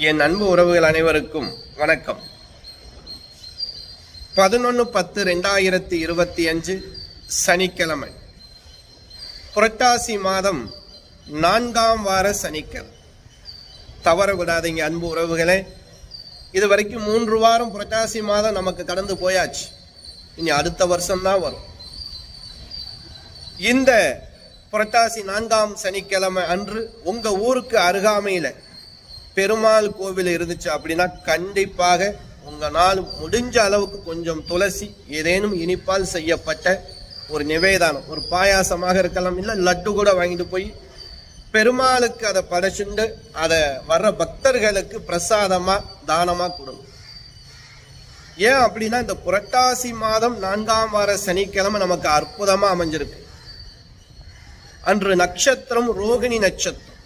என் அன்பு உறவுகள் அனைவருக்கும் வணக்கம். பதினொன்று பத்து ரெண்டாயிரத்தி இருபத்தி அஞ்சு சனிக்கிழமை. புரட்டாசி மாதம் நான்காம் வார சனிக்கிழமை. தவற அன்பு உறவுகளே. இது வரைக்கும் மூன்று வாரம் புரட்டாசி மாதம் நமக்கு கடந்து போயாச்சு. இனி அடுத்த வருஷம்தான் வரும். இந்த புரட்டாசி நான்காம் சனிக்கிழமை அன்று உங்கள் ஊருக்கு அருகாமையில் பெருமாள் கோவில் இருந்துச்சு அப்படின்னா கண்டிப்பாக உங்களால் முடிஞ்ச அளவுக்கு கொஞ்சம் துளசி ஏதேனும் இனிப்பால் செய்யப்பட்ட ஒரு நிவேதானம் ஒரு பாயாசமாக இருக்கலாம் இல்லை லட்டு கூட வாங்கிட்டு போய் பெருமாளுக்கு அதை படைச்சுண்டு அதை வர்ற பக்தர்களுக்கு பிரசாதமாக தானமாக கொடுங்க. ஏன் அப்படின்னா இந்த புரட்டாசி மாதம் நான்காம் வார சனிக்கிழமை நமக்கு அற்புதமாக அமைஞ்சிருக்கு. அன்று நட்சத்திரம் ரோகிணி நட்சத்திரம்.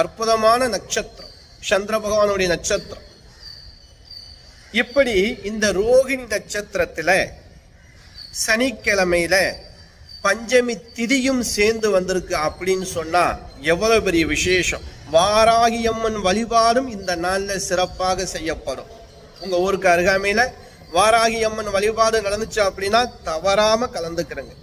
அற்புதமான நட்சத்திரம். சந்திர பகவானுடைய நட்சத்திரம். இப்படி இந்த ரோகிணி நட்சத்திரத்தில் சனிக்கிழமையில பஞ்சமி திதியும் சேர்ந்து வந்திருக்கு அப்படின்னு சொன்னா எவ்வளவு பெரிய விசேஷம். வாராகியம்மன் வழிபாடும் இந்த நாளில் சிறப்பாக செய்யப்படும். உங்க ஊருக்கு அருகாமையில வாராகியம்மன் வழிபாடு நடந்துச்சு அப்படின்னா தவறாம கலந்துக்கிறேங்க.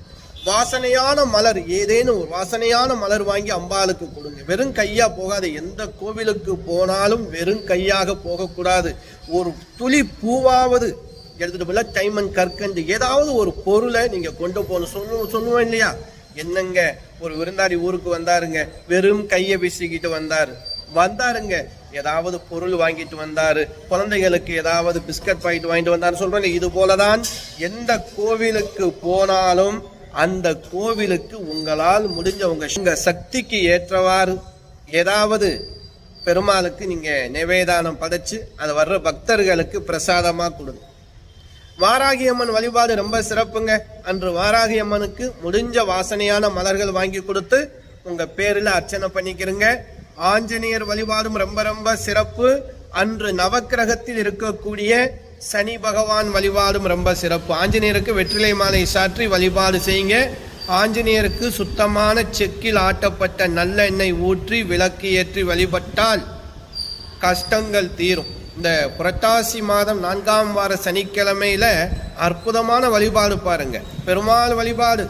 வாசனையான மலர் ஏதேனும் ஒரு வாசனையான மலர் வாங்கி அம்பாளுக்கு கொடுங்க. வெறும் கையா போகாது. எந்த கோவிலுக்கு போனாலும் வெறும் கையாக போகக்கூடாது. ஒரு துளி பூவாவது எடுத்துட்டு போல டைமன் கற்கண்டு ஏதாவது ஒரு பொருளை நீங்க கொண்டு போகணும். சொல்லுவோம் சொல்லுவோம் இல்லையா? என்னங்க? ஒரு விருந்தாளி ஊருக்கு வந்தாருங்க. வெறும் கையை வீசிக்கிட்டு வந்தார். வந்தாருங்க. ஏதாவது பொருள் வாங்கிட்டு வந்தாரு. குழந்தைகளுக்கு ஏதாவது பிஸ்கட் பாக்கெட் வாங்கிட்டு வந்தாரு சொல்றேன் இது போலதான் எந்த கோவிலுக்கு போனாலும் அந்த கோவிலுக்கு உங்களால் முடிஞ்ச உங்க சக்திக்கு ஏற்றவாறு ஏதாவது பெருமாளுக்கு நீங்க நிவேதானம் படைச்சு அது வர்ற பக்தர்களுக்கு பிரசாதமா கொடுங்க. வாராகி அம்மன் வழிபாடு ரொம்ப சிறப்புங்க. அன்று வாராகி அம்மனுக்கு முடிஞ்ச வாசனையான மலர்கள் வாங்கி கொடுத்து உங்க பேரில் அர்ச்சனை பண்ணிக்கிறங்க. ஆஞ்சநேயர் வழிபாடும் ரொம்ப ரொம்ப சிறப்பு. அன்று நவக்கிரகத்தில் இருக்கக்கூடிய சனி பகவான் வழிபாடும் ரொம்ப சிறப்பு. ஆஞ்சநேயருக்கு வெற்றிலை மாலை சாற்றி வழிபாடு செய்யுங்க. ஆஞ்சநேயருக்கு சுத்தமான செக்கில் ஆட்டப்பட்ட நல்லெண்ணெய் ஊற்றி விளக்கு ஏற்றி வழிபட்டால் கஷ்டங்கள் தீரும். இந்த புரட்டாசி மாதம் நான்காம் வார சனிக்கிழமையில அற்புதமான வழிபாடு பாருங்க. பெருமாள் வழிபாடு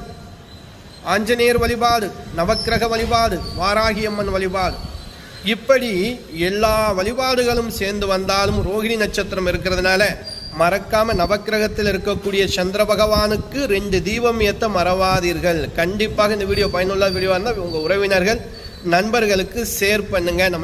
ஆஞ்சநேயர் வழிபாடு நவக்கிரக வழிபாடு வாராகியம்மன் வழிபாடு. இப்படி எல்லா வழிபாடுகளும் சேர்ந்து வந்தாலும் ரோகிணி நட்சத்திரம் இருக்கிறதுனால மறக்காம நவக்கிரகத்தில் இருக்கக்கூடிய சந்திர பகவானுக்கு ரெண்டு தீபம் ஏத்த மறவாதீர்கள். கண்டிப்பாக இந்த வீடியோ பயனுள்ள வீடியோ இருந்தால் உங்க உறவினர்கள் நண்பர்களுக்கு ஷேர் பண்ணுங்க. நம்ம